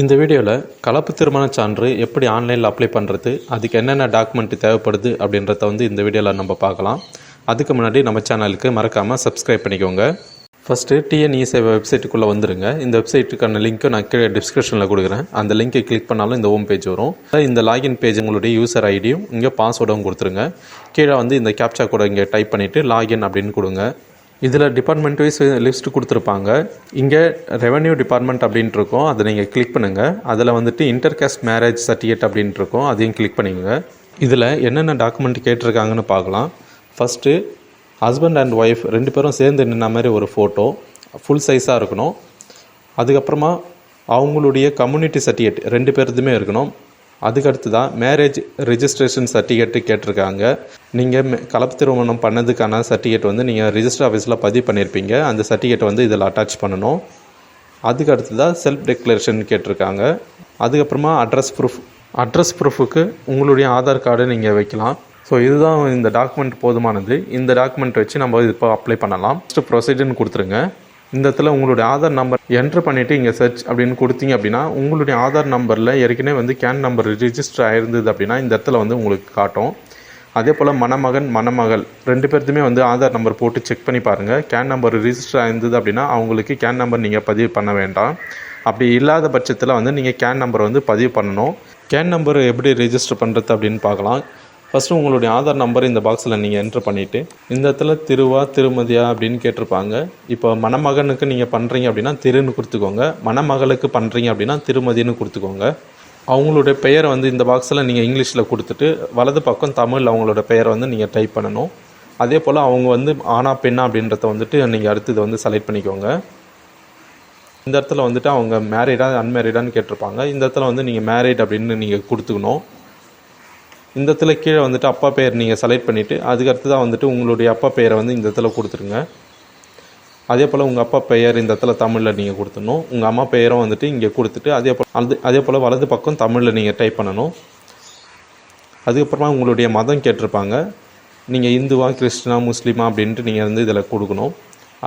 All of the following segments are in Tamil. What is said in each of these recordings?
இந்த வீடியோவில் கலப்பு திருமண சான்று எப்படி ஆன்லைனில் அப்ளை பண்ணுறது அதுக்கு என்னென்ன டாக்குமெண்ட் தேவைப்படுது அப்படின்றத வந்து இந்த வீடியோவில் நம்ம பார்க்கலாம். அதுக்கு முன்னாடி நம்ம சேனலுக்கு மறக்காமல் சப்ஸ்கிரைப் பண்ணிக்கோங்க. ஃபஸ்ட்டு டிஎன்இ வெப்சைட்டுக்குள்ளே வந்துருங்க. இந்த வெப்சைட்டுக்கான லிங்க்கை நான் கீழே டிஸ்கிரிப்ஷனில் கொடுக்குறேன். அந்த லிங்கை கிளிக் பண்ணாலும் இந்த ஹோம் பேஜ் வரும். இந்த லாகின் பேஜ் உங்களுடைய யூசர் ஐடியும் இங்கே பாஸ்வேர்டும் கொடுத்துருங்க. கீழே வந்து இந்த கேப்சா கூட இங்கே டைப் பண்ணிவிட்டு லாகின் அப்படின்னு கொடுங்க. இதில் டிபார்ட்மெண்ட் வைஸ் லிஸ்ட் கொடுத்துருப்பாங்க. இங்கே ரெவென்யூ டிபார்ட்மெண்ட் அப்படின்ட்டு இருக்கும். அதை நீங்கள் கிளிக் பண்ணுங்கள் அதில் வந்துட்டு இன்டர்காஸ்ட் மேரேஜ் சர்டிஃபிகேட் அப்படின்ட்டு இருக்கும். அதையும் கிளிக் பண்ணிக்கோங்க. இதில் என்னென்ன டாக்குமெண்ட் கேட்டிருக்காங்கன்னு பார்க்கலாம். ஃபஸ்ட்டு ஹஸ்பண்ட் அண்ட் ஒய்ஃப் ரெண்டு பேரும் சேர்ந்து நின்ன மாதிரி ஒரு ஃபோட்டோ ஃபுல் சைஸாக இருக்கணும். அதுக்கப்புறமா அவங்களுடைய கம்யூனிட்டி சர்டிஃபிகேட் ரெண்டு பேர்த்துமே இருக்கணும். அதுக்கடுத்து தான் மேரேஜ் ரிஜிஸ்ட்ரேஷன் சர்டிஃபிகேட்டு கேட்டிருக்காங்க நீங்கள் கலப்பு திருமணம் பண்ணதுக்கான சர்டிஃபிகேட் வந்து நீங்கள் ரிஜிஸ்டர் ஆஃபீஸில் பதிவு பண்ணியிருப்பீங்க அந்த சர்டிஃபிகேட் வந்து இதில் அட்டாச் பண்ணணும். அதுக்கு அடுத்து தான் செல்ஃப் டெக்ளரேஷன் கேட்டிருக்காங்க. அதுக்கப்புறமா அட்ரஸ் ப்ரூஃப் அட்ரஸ் ப்ரூஃபுக்கு உங்களுடைய ஆதார் கார்டு நீங்கள் வைக்கலாம். ஸோ இதுதான் இந்த டாக்குமெண்ட் போதுமானது. இந்த டாக்குமெண்ட் வச்சு நம்ம இப்போ அப்ளை பண்ணலாம். ஃபஸ்ட்டு ப்ரொசீஜர்னு கொடுத்துருங்க. இந்த இடத்துல உங்களுடைய ஆதார் நம்பர் என்ட்ரு பண்ணிவிட்டு இங்கே சர்ச் அப்படின்னு கொடுத்தீங்க அப்படின்னா உங்களுடைய ஆதார் நம்பரில் ஏற்கனவே வந்து கேன் நம்பர் ரிஜிஸ்டர் ஆயிருந்தது அப்படின்னா இந்த இடத்துல வந்து உங்களுக்கு காட்டும். அதே போல் மணமகன் மணமகள் ரெண்டு பேர்த்துமே வந்து ஆதார் நம்பர் போட்டு செக் பண்ணி பாருங்கள் கேன் நம்பர் ரிஜிஸ்டர் ஆயிருந்தது அப்படின்னா அவங்களுக்கு கேன் நம்பர் நீங்கள் பதிவு பண்ண வேண்டாம். அப்படி இல்லாத பட்சத்தில் வந்து நீங்கள் கேன் நம்பர் வந்து பதிவு பண்ணணும். கேன் நம்பர் எப்படி ரிஜிஸ்டர் பண்ணுறது அப்படின்னு பார்க்கலாம். ஃபஸ்ட்டு உங்களுடைய ஆதார் நம்பர் இந்த பாக்ஸில் நீங்கள் என்ட்ரு பண்ணிவிட்டு இந்த இடத்துல திருவா திருமதியா அப்படின்னு கேட்டிருப்பாங்க. இப்போ மணமகனுக்கு நீங்கள் பண்ணுறீங்க அப்படின்னா திருன்னு கொடுத்துக்கோங்க. மணமகளுக்கு பண்ணுறீங்க அப்படின்னா திருமதின்னு கொடுத்துக்கோங்க. அவங்களுடைய பெயரை வந்து இந்த பாக்ஸில் நீங்கள் இங்கிலீஷில் கொடுத்துட்டு வலது பக்கம் தமிழில் அவங்களோட பெயரை வந்து நீங்கள் டைப் பண்ணணும். அதே போல் அவங்க வந்து ஆனா பெண்ணா அப்படின்றத வந்துட்டு நீங்கள் அடுத்தது வந்து செலக்ட் பண்ணிக்கோங்க. இந்த இடத்துல வந்துட்டு அவங்க மேரீடாக அன்மேரீடான்னு கேட்டிருப்பாங்க. இந்த இடத்துல வந்து நீங்கள் மேரீட் அப்படின்னு நீங்கள் கொடுத்துக்கணும். இந்த இடத்துல கீழே வந்துட்டு அப்பா பெயர் நீங்கள் செலக்ட் பண்ணிவிட்டு அதுக்கடுத்து தான் வந்துட்டு உங்களுடைய அப்பா பெயரை வந்து இந்த இடத்துல கொடுத்துருங்க. அதே போல் உங்கள் அப்பா பெயர் இந்த இடத்துல தமிழில் நீங்கள் கொடுத்துடணும். உங்கள் அம்மா பெயரும் வந்துட்டு இங்கே கொடுத்துட்டு அதே போல் அது அதே போல் வலது பக்கம் தமிழில் நீங்கள் டைப் பண்ணணும். அதுக்கப்புறமா உங்களுடைய மதம் கேட்டிருப்பாங்க. நீங்கள் இந்துவா கிறிஸ்டினா முஸ்லீமா அப்படின்ட்டு நீங்கள் வந்து இதில் கொடுக்கணும்.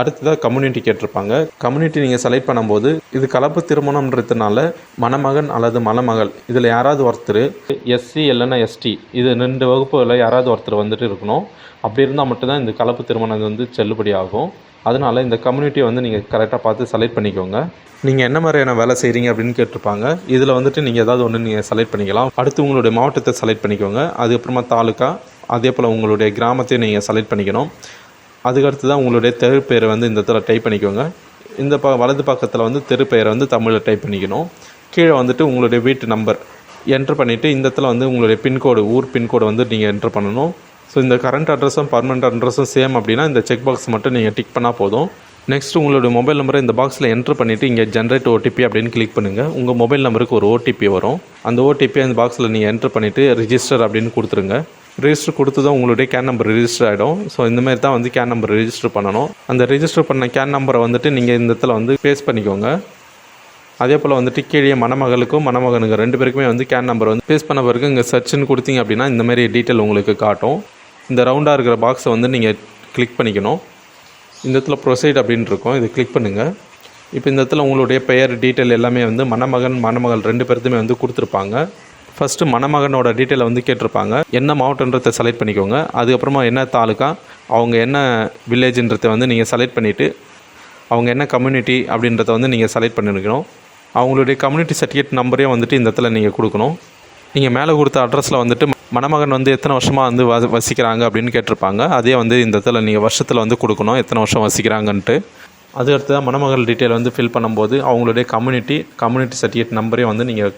அடுத்ததாக கம்யூனிட்டி கேட்டிருப்பாங்க. கம்யூனிட்டி நீங்கள் செலக்ட் பண்ணும்போது இது கலப்பு திருமணம்ன்றதுனால மணமகன் அல்லது மணமகள் இதில் யாராவது ஒருத்தர் எஸ்சி இல்லைன்னா எஸ்டி இது ரெண்டு வகுப்புகளில் யாராவது ஒருத்தர் வந்துட்டு இருக்கணும். அப்படி இருந்தால் மட்டும்தான் இந்த கலப்பு திருமணம் வந்து செல்லுபடி ஆகும். அதனால் இந்த கம்யூனிட்டியை வந்து நீங்கள் கரெக்டாக பார்த்து செலக்ட் பண்ணிக்கோங்க. நீங்கள் என்ன மாதிரியான வேலை செய்கிறீங்க அப்படின்னு கேட்டிருப்பாங்க. இதில் வந்துட்டு நீங்கள் ஏதாவது ஒன்று நீங்கள் செலக்ட் பண்ணிக்கலாம். அடுத்து உங்களுடைய மாவட்டத்தை செலக்ட் பண்ணிக்கோங்க. அதுக்கப்புறமா தாலுக்கா அதே போல் உங்களுடைய கிராமத்தையும் நீங்கள் செலக்ட் பண்ணிக்கணும். அதுக்கடுத்து தான் உங்களுடைய தெரு பெயரை வந்து இந்த இடத்துல டைப் பண்ணிக்கோங்க. இந்த ப வலது பக்கத்தில் வந்து தெரு பெயரை வந்து தமிழில் டைப் பண்ணிக்கணும். கீழே வந்துட்டு உங்களுடைய வீட்டு நம்பர் என்ட்ரு பண்ணிவிட்டு இந்த இடத்துல வந்து உங்களுடைய பின்கோடு ஊர் பின்கோடு வந்து நீங்கள் என்ட்ரு பண்ணணும். ஸோ இந்த கரண்ட் அட்ரஸும் பர்மனெண்ட் அட்ரஸும் சேம் அப்படின்னா இந்த செக் பாக்ஸ் மட்டும் நீங்கள் டிக் பண்ணால் போதும். நெக்ஸ்ட் உங்களுடைய மொபைல் நம்பரை இந்த பாக்ஸில் என்ட்ரு பண்ணிவிட்டு இங்கே ஜென்ரேட் ஓடிபி அப்படின்னு கிளிக் பண்ணுங்கள் உங்கள் மொபைல் நம்பருக்கு ஒரு ஓடிபி வரும். அந்த ஓடிபி அந்த பாக்ஸில் நீங்கள் என்ட்ரு பண்ணிவிட்டு ரிஜிஸ்டர் அப்படின்னு கொடுத்துருங்க. ரிஜிஸ்டர் கொடுத்து தான் உங்களுடைய கேன் நம்பர் ரிஜிஸ்டர் ஆகிடும் ஸோ இந்த மாதிரி தான் வந்து கேன் நம்பர் ரிஜிஸ்டர் பண்ணணும். அந்த ரிஜிஸ்டர் பண்ண கேன் நம்பரை வந்துட்டு நீங்கள் இந்த இடத்துல வந்து ஃபேஸ் பண்ணிக்கோங்க. அதே போல் வந்துட்டு கீழே மணமகளுக்கும் மணமகனுக்கு ரெண்டு பேருக்குமே வந்து கேன் நம்பர் வந்து பேஸ் பண்ண பிறகு இங்கே சர்ச்சுன்னு கொடுத்தீங்க அப்படின்னா இந்த மாதிரி டீட்டெயில் உங்களுக்கு காட்டும். இந்த ரவுண்டாக இருக்கிற பாக்ஸை வந்து நீங்கள் கிளிக் பண்ணிக்கணும். இந்த இடத்துல ப்ரொசைட் அப்படின்னு இருக்கும். இதை கிளிக் பண்ணுங்கள் இப்போ இந்த இடத்துல உங்களுடைய பெயர் டீட்டெயில் எல்லாமே வந்து மணமகன் மணமகள் ரெண்டு பேர்த்துமே வந்து கொடுத்துருப்பாங்க. ஃபஸ்ட்டு மணமகனோட டீட்டெயிலை வந்து கேட்டிருப்பாங்க. என்ன மாவட்டன்றதை செலக்ட் பண்ணிக்கோங்க. அதுக்கப்புறமா என்ன தாலுக்கா அவங்க என்ன வில்லேஜ்ன்றதை வந்து நீங்கள் செலக்ட் பண்ணிவிட்டு அவங்க என்ன கம்யூனிட்டி அப்படின்றத வந்து நீங்கள் செலக்ட் பண்ணிருக்கணும். அவங்களுடைய கம்யூனிட்டி சர்டிஃபிகேட் நம்பரையும் வந்துட்டு இந்த இடத்துல நீங்கள் கொடுக்கணும். நீங்கள் மேலே கொடுத்த அட்ரஸில் வந்துட்டு மணமகன் வந்து எத்தனை வருஷமாக வந்து வ வசிக்கிறாங்க அப்படின்னு கேட்டிருப்பாங்க. அதே வந்து இந்த இடத்துல நீங்கள் வருஷத்தில் வந்து கொடுக்கணும். எத்தனை வருஷம் வசிக்கிறாங்கன்ட்டு. அதுக்கடுத்து தான் மணமகள் டீட்டெயில் வந்து ஃபில் பண்ணும்போது அவங்களுடைய கம்யூனிட்டி கம்யூனிட்டி சர்டிஃபிகேட் நம்பரையும் வந்து நீங்கள்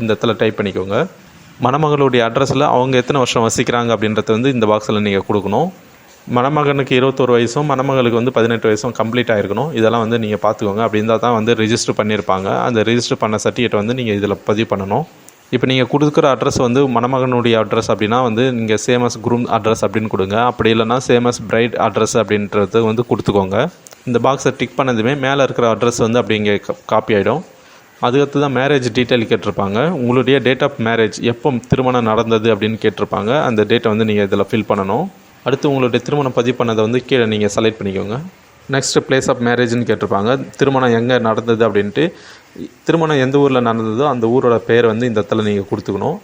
இந்த இடத்துல டைப் பண்ணிக்கோங்க. மணமகளுடைய அட்ரஸில் அவங்க எத்தனை வருஷம் வசிக்கிறாங்க அப்படின்றத வந்து இந்த பாக்ஸில் நீங்கள் கொடுக்கணும். மணமகனுக்கு இருபத்தோரு வயசும் மணமகளுக்கு வந்து பதினெட்டு வயசும் கம்ப்ளீட் ஆகிருக்கணும் இதெல்லாம் வந்து நீங்கள் பார்த்துக்கோங்க. அப்படி இருந்தால் தான் வந்து ரிஜிஸ்டர் பண்ணியிருப்பாங்க. அந்த ரிஜிஸ்டர் பண்ண சர்டிஃபிகேட் வந்து நீங்கள் இதில் பதிவு பண்ணணும். இப்போ நீங்கள் கொடுக்குற அட்ரஸ் வந்து மணமகனுடைய அட்ரஸ் அப்படின்னா வந்து நீங்கள் சேமஸ் குரூம் அட்ரஸ் அப்படின்னு கொடுங்க. அப்படி இல்லைனா சேமஸ் பிரைட் அட்ரஸ் அப்படின்றது வந்து கொடுத்துக்கோங்க. இந்த பாக்ஸை டிக் பண்ணதுமே மேலே இருக்கிற அட்ரஸ் வந்து அப்படி இங்கே காப்பி ஆகிடும் அதுக்கடுத்து தான் மேரேஜ் டீட்டெயில் கேட்டிருப்பாங்க. உங்களுடைய டேட் ஆஃப் மேரேஜ் எப்போ திருமணம் நடந்தது அப்படின்னு கேட்டிருப்பாங்க. அந்த டேட்டை வந்து நீங்கள் இதில் ஃபில் பண்ணணும். அடுத்து உங்களுடைய திருமணம் பதிவு பண்ணதை வந்து கீழே நீங்கள் செலக்ட் பண்ணிக்கோங்க. நெக்ஸ்ட் பிளேஸ் ஆஃப் மேரேஜ்னு கேட்டிருப்பாங்க. திருமணம் எங்கே நடந்தது அப்படின்ட்டு திருமணம் எந்த ஊரில் நடந்ததோ அந்த ஊரோட பேர் வந்து இந்த இடத்துல நீங்கள் கொடுத்துக்கணும்.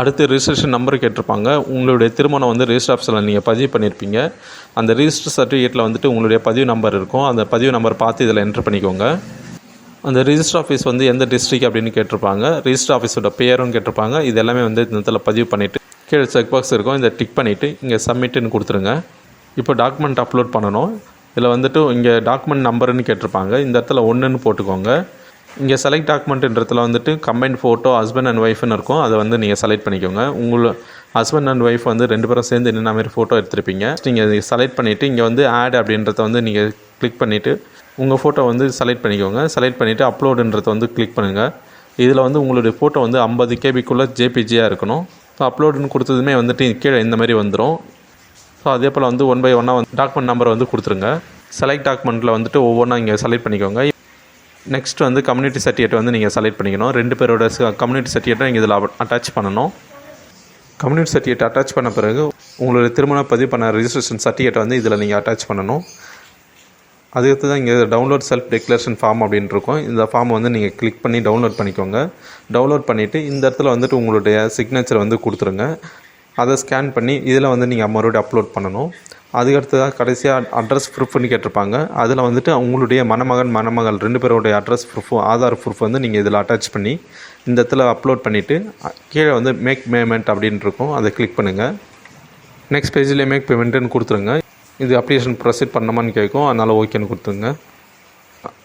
அடுத்து ரிஜிஸ்ட்ரேஷன் நம்பர் கேட்டிருப்பாங்க. உங்களுடைய திருமணம் வந்து ரிஜிஸ்டர் ஆஃபீஸில் நீங்கள் பதிவு பண்ணியிருப்பீங்க அந்த ரிஜிஸ்டர் சர்டிஃபிகேட்டில் வந்துட்டு உங்களுடைய பதிவு நம்பர் இருக்கும். அந்த பதிவு நம்பர் பார்த்து இதில் என்ட்ரு பண்ணிக்கோங்க. அந்த ரிஜிஸ்டர் ஆஃபீஸ் வந்து எந்த டிஸ்ட்ரிக் அப்படின்னு கேட்டிருப்பாங்க. ரிஜிஸ்டர் ஆஃபீஸோட பேரும் கேட்டிருப்பாங்க. இது எல்லாமே வந்து இந்த இடத்துல பதிவு பண்ணிவிட்டு கீழே செக் பாக்ஸ் இருக்கும். இதை டிக் பண்ணிவிட்டு இங்கே சப்மிட்டுன்னு கொடுத்துருங்க. இப்போ டாக்குமெண்ட் அப்லோட் பண்ணணும். இதில் வந்துட்டு இங்கே டாக்குமெண்ட் நம்பருன்னு கேட்டிருப்பாங்க. இந்த இடத்துல ஒன்றுன்னு போட்டுக்கோங்க. இங்கே செலக்ட் டாக்குமெண்ட்ன்றதுல வந்துட்டு கம்பைன்ட் ஃபோட்டோ ஹஸ்பண்ட் அண்ட் ஒய்ஃப்னு இருக்கும். அதை வந்து நீங்கள் செலக்ட் பண்ணிக்கோங்க. உங்களை ஹஸ்பண்ட் அண்ட் ஒய்ஃப் வந்து ரெண்டு பேரும் சேர்ந்து என்ன மாதிரி ஃபோட்டோ எடுத்திருப்பீங்க. நீங்கள் செலக்ட் பண்ணிவிட்டு இங்கே வந்து ஆட் அப்படின்றத வந்து நீங்கள் கிளிக் பண்ணிவிட்டு உங்கள் ஃபோட்டோ வந்து செலக்ட் பண்ணிக்கோங்க. செலக்ட் பண்ணிவிட்டு அப்லோடுன்றதை வந்து கிளிக் பண்ணுங்கள் இதில் வந்து உங்களுடைய ஃபோட்டோ வந்து ஐம்பது கேபிக்குள்ளே ஜேபிஜியாக இருக்கணும். ஸோ அப்லோடுன்னு கொடுத்ததுமே வந்துட்டு கீழே இந்த மாதிரி வந்துடும் ஸோ அதே போல் வந்து ஒன் பை ஒன்னாக வந்து டாக்குமெண்ட் நம்பரை வந்து கொடுத்துருங்க. செலக்ட் டாக்குமெண்ட்டில் வந்துட்டு ஒவ்வொன்றா இங்கே செலக்ட் பண்ணிக்கோங்க. நெக்ஸ்ட் வந்து கம்யூனிட்டி சர்டிஃபிகேட் வந்து நீங்கள் செலக்ட் பண்ணிக்கணும். ரெண்டு பேரோட கம்யூனிட்டி சர்டிஃபிகேட்டை நீங்கள் இதில் அட்டாச் பண்ணணும். கம்யூனிட்டி சர்டிஃபிகேட் அட்டாச் பண்ண பிறகு உங்களுடைய திருமண பதிவு பண்ண ரிஜிஸ்ட்ரேஷன் சர்டிஃபிகேட் வந்து இதில் நீங்கள் அட்டாச் பண்ணணும். அதுக்கடுத்து தான் இங்கே டவுன்லோட் செல்ஃப் டிக்ளரேஷன் ஃபார்ம் அப்படின்னு இருக்கும். இந்த ஃபார்ம் வந்து நீங்கள் கிளிக் பண்ணி டவுன்லோட் பண்ணிக்கோங்க. டவுன்லோட் பண்ணிவிட்டு இந்த இடத்துல வந்துட்டு உங்களுடைய சிக்னேச்சர் வந்து கொடுத்துருங்க. அதை ஸ்கேன் பண்ணி இதில் வந்து நீங்கள் மறுபடியும் அப்லோட் பண்ணணும். அதுக்கடுத்ததாக கடைசியாக அட்ரஸ் ப்ரூஃப்னு கேட்டிருப்பாங்க. அதில் வந்துட்டு உங்களுடைய மணமகன் மணமகள் ரெண்டு பேருடைய அட்ரஸ் ப்ரூஃபும் ஆதார் ப்ரூஃப் வந்து நீங்கள் இதில் அட்டாச் பண்ணி இந்த இடத்துல அப்லோட் பண்ணிவிட்டு கீழே வந்து மேக் பேமெண்ட் அப்படின்ட்டு இருக்கும். அதை கிளிக் பண்ணுங்கள் நெக்ஸ்ட் பேஜில் மேக் பேமெண்ட்டுன்னு கொடுத்துருங்க. இது அப்ளிகேஷன் ப்ரொசீட் பண்ணணுமான்னு கேட்கும். அதனால் ஓகேன்னு கொடுத்துருங்க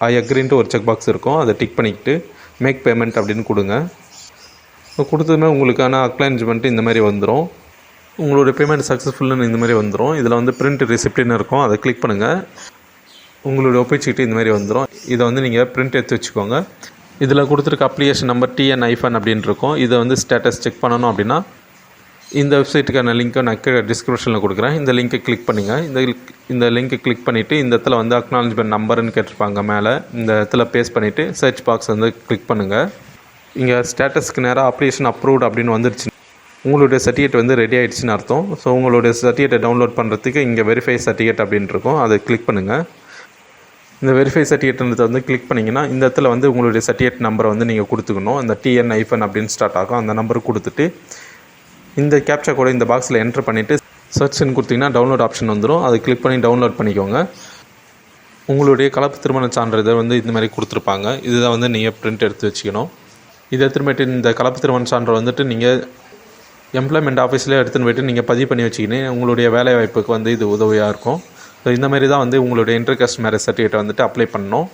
ஐ அக்ரின்ட்டு ஒரு செக் பாக்ஸ் இருக்கும். அதை டிக் பண்ணிக்கிட்டு மேக் பேமெண்ட் அப்படின்னு கொடுங்க. கொடுத்ததுமே உங்களுக்கான அக்னாலஜ்மெண்ட் இந்த மாதிரி வந்துடும் உங்களுடைய பேமெண்ட் சக்ஸஸ்ஃபுல்னு இந்த மாதிரி வந்துடும் இதில் வந்து பிரிண்ட் ரிசிப்டின்னு இருக்கும். அதை கிளிக் பண்ணுங்கள் உங்களுடைய ஒப்பிச்சுக்கிட்டு இந்த மாதிரி வந்துடும் இதை வந்து நீங்கள் பிரிண்ட் எடுத்து வச்சுக்கோங்க. இதில் கொடுத்துருக்க அப்ளிகேஷன் நம்பர் டிஎன் ஐஃபன் அப்படின்னு இருக்கும். இதை வந்து ஸ்டேட்டஸ் செக் பண்ணணும் அப்படின்னா இந்த வெப்சைட்டுக்கான லிங்க்கை நான் கீழே டிஸ்கிரிப்ஷனில் கொடுக்குறேன். இந்த லிங்க்கை கிளிக் பண்ணுங்கள் இந்த இந்த லிங்க்கை கிளிக் பண்ணிவிட்டு இந்த இடத்துல வந்து அக்னாலஜ்மெண்ட் நம்பர்னு கேட்டிருப்பாங்க மேலே இந்த இடத்துல பேஸ்ட் பண்ணிவிட்டு சர்ச் பாக்ஸ் வந்து கிளிக் பண்ணுங்கள் இங்கே ஸ்டேட்டஸ்க்கு நேராக ஆப்ரேஷன் அப்ரூவ்ட் அப்படின்னு வந்துருச்சு. உங்களுடைய சர்டிஃபிகேட் வந்து ரெடி ஆகிடுச்சின்னு அர்த்தம். ஸோ உங்களுடைய சர்டிஃபிகேட்டை டவுன்லோட் பண்ணுறதுக்கு இங்கே வெரிஃபை சர்டிஃபிகேட் அப்படின்னு இருக்கும். அதை கிளிக் பண்ணுங்கள் இந்த வெரிஃபை சர்டிஃபிகேட்ன்றதை வந்து கிளிக் பண்ணிங்கன்னா இந்த இடத்துல வந்து உங்களுடைய சர்டிஃபிகேட் நம்பரை வந்து நீங்கள் கொடுத்துக்கணும். அந்த டிஎன் ஐஃபன் அப்படின்னு ஸ்டார்ட் ஆகும். அந்த நம்பர் கொடுத்துட்டு இந்த கேப்சா கூட இந்த பாக்ஸில் என்ட்ரு பண்ணிவிட்டு சர்ச்னு கொடுத்தீங்கன்னா டவுன்லோட் ஆப்ஷன் வந்துடும் அதை கிளிக் பண்ணி டவுன்லோட் பண்ணிக்கோங்க. உங்களுடைய கலப்பு திருமண சான்றிதழ் வந்து இந்த மாதிரி கொடுத்துருப்பாங்க. இதுதான் வந்து நீங்கள் பிரிண்ட் எடுத்து வச்சுக்கணும். இதை திரும்பிட்டு இந்த கலப்பு திருமண சான்றை வந்துட்டு நீங்கள் எம்ப்ளாய்மெண்ட் ஆஃபீஸில் எடுத்துன்னு போயிட்டு நீங்கள் பதிவு பண்ணி வச்சுக்கின்னு உங்களுடைய வேலை வாய்ப்புக்கு வந்து இது உதவியாக இருக்கும். ஸோ இந்த மாதிரி தான் வந்து உங்களுடைய இன்டர் காஸ்ட் மேரேஜ் சர்டிஃபிகேட்டை வந்துட்டு அப்ளை பண்ணணும்.